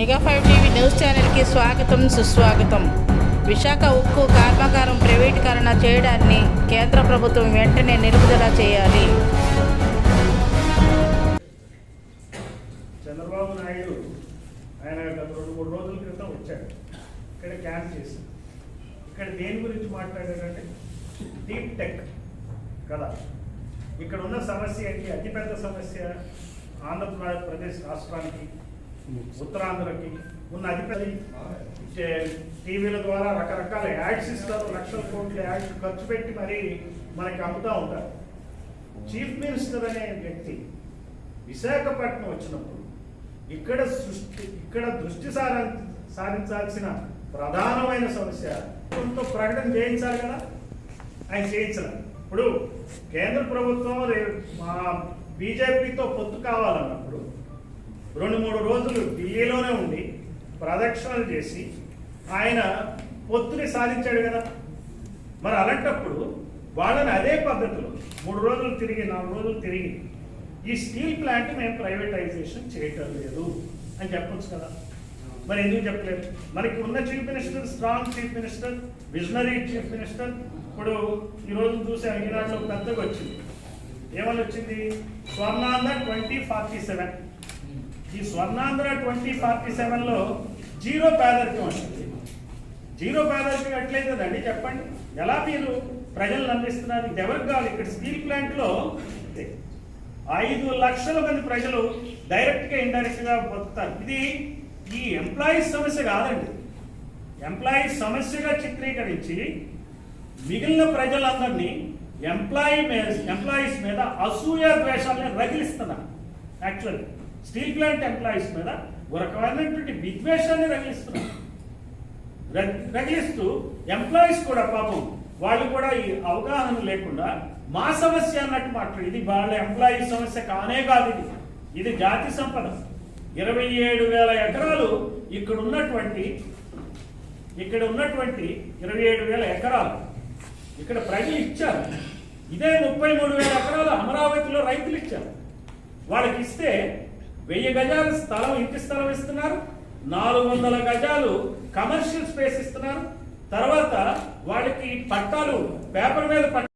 నెగాఫార్ TV news ఛానల్కి స్వాగతం సుస్వాగతం. విశాఖ ఉక్కు కర్మాగారం ప్రైవేటీకరణ చేయడాన్ని కేంద్ర ప్రభుత్వం వెంటనే నిలుపుదల చేయాలి. చంద్రబాబు నాయుడు ఆయన రెండు మూడు రోజుల క్రితం వచ్చాడు. ఇక్కడ క్యాంప్ చేసి ఇక్కడ దేని గురించి మాట్లాడాడంటే డీప్ టెక్ కదా. ఇక్కడ ఉన్న సమస్య ఏంటి? అతిపెద్ద సమస్య ఆంధ్రప్రదేశ్ రాష్ట్రానికి ఉత్తరాంధ్రకి ఉన్న అతిపెద్ద టీవీల ద్వారా రకరకాల యాడ్స్ ఇస్తారు లక్షల కోట్ల యాడ్స్ ఖర్చు పెట్టి మరి మనకి అమ్ముతూ ఉంటారు. చీఫ్ మినిస్టర్ అనే వ్యక్తి విశాఖపట్నం వచ్చినప్పుడు ఇక్కడ సృష్టి ఇక్కడ దృష్టి సార సాధించాల్సిన ప్రధానమైన సమస్య కొంత ప్రకటన చేయించాలి కదా? ఆయన చేయించాలి ఇప్పుడు కేంద్ర ప్రభుత్వం రే- మా బీజేపీతో పొత్తు కావాలన్నప్పుడు రెండు మూడు రోజులు ఢిల్లీలోనే ఉండి ప్రదక్షిణలు చేసి ఆయన పొత్తుని సాధించాడు కదా. మరి అలాంటప్పుడు వాళ్ళని అదే పద్ధతిలో మూడు రోజులు తిరిగి నాలుగు రోజులు తిరిగి ఈ స్టీల్ ప్లాంట్ మేము ప్రైవేటైజేషన్ చేయటం లేదు అని చెప్పొచ్చు కదా. మరి ఎందుకు చెప్పలేదు? మనకి ఉన్న chief minister strong chief minister visionary chief minister ఇప్పుడు ఈరోజు చూసే ఈనాడులో పెద్దగా వచ్చింది. ఏమని వచ్చింది? Swarnandhra twenty forty seven. ఈ స్వర్ణాంధ్ర ట్వంటీ ఫార్టీ సెవెన్లో జీరో పేదరికం వచ్చింది జీరో పేదరికం ఎట్లయితుందండి చెప్పండి. ఎలా మీరు ప్రజలను అందిస్తున్నారు? ఇది ఎవరికి కావాలి? ఇక్కడ స్టీల్ ప్లాంట్లో ఐదు లక్షల మంది ప్రజలు డైరెక్ట్గా ఇండైరెక్ట్గా ఇండైరెక్ట్ బతుకుతారు ఇది ఈ ఎంప్లాయీస్ సమస్య కాదండి. ఎంప్లాయీస్ సమస్యగా చిత్రీకరించి మిగిలిన ప్రజలందరినీ ఎంప్లాయీ మీద ఎంప్లాయీస్ మీద అసూయ ద్వేషాలని రగిలిస్తున్నారు. యాక్చువల్లీ స్టీల్ ప్లాంట్ ఎంప్లాయీస్ మీద ఒక రకమైనటువంటి విద్వేషాన్ని రగిలిస్తున్నారు రగిలిస్తూ ఎంప్లాయీస్ కూడా పాపం వాళ్ళు కూడా ఈ అవగాహన లేకుండా మా సమస్య అన్నట్టు మాట్లాడు ఇది వాళ్ళ ఎంప్లాయీ సమస్య కానే కాదు ఇది. ఇది జాతి సంపద. ఇరవై ఏడు వేల ఎకరాలు ఇక్కడ ఉన్నటువంటి ఇక్కడ ఉన్నటువంటి ఇరవై ఏడు వేల ఎకరాలు. ఇక్కడ ప్రజలు ఇచ్చారు. ఇదే ముప్పై మూడు వేల ఎకరాలు అమరావతిలో రైతులు ఇచ్చారు. వాళ్ళకి ఇస్తే వెయ్యి గజాల స్థలం ఇంటి స్థలం ఇస్తున్నారు. నాలుగు వందల గజాలు కమర్షియల్ స్పేస్ ఇస్తున్నారు. తర్వాత వాళ్ళకి పట్టాలు పేపర్ మీద పట్ట